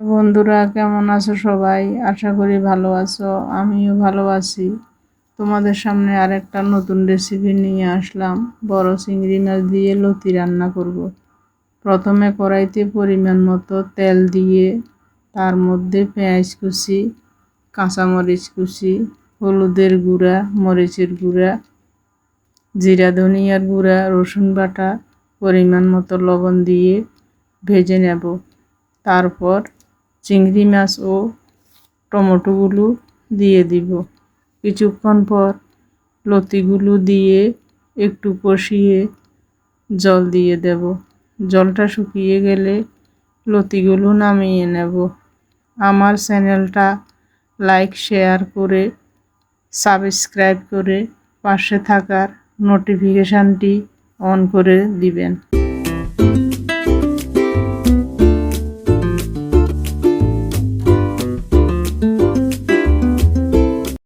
বন্ধুরা, কেমন আছো সবাই? আশা করি ভালো আছো, আমিও ভালো আছি। তোমাদের সামনে আরেকটা নতুন রেসিপি নিয়ে আসলাম। বড় চিংড়ি মাছ দিয়ে লতি রান্না করব। প্রথমে কড়াইতে পরিমাণ মতো তেল দিয়ে, তার মধ্যে পেঁয়াজ কুচি, কাঁচামরিচ কুচি, হলুদের গুঁড়া, মরিচের গুঁড়া, জিরা ধনিয়ার গুঁড়া, রসুন বাটা, পরিমাণ মতো লবণ দিয়ে ভেজে নেব। তারপর চিংড়ি মাছ ও টমেটোগুলো দিয়ে দিব। কিছুক্ষণ পর লতিগুলো দিয়ে একটু কষিয়ে জল দিয়ে দেব। জলটা শুকিয়ে গেলে লতিগুলো নামিয়ে নেব। আমার চ্যানেলটা লাইক, শেয়ার করে, সাবস্ক্রাইব করে পাশে থাকার নোটিফিকেশানটি অন করে দিবেন।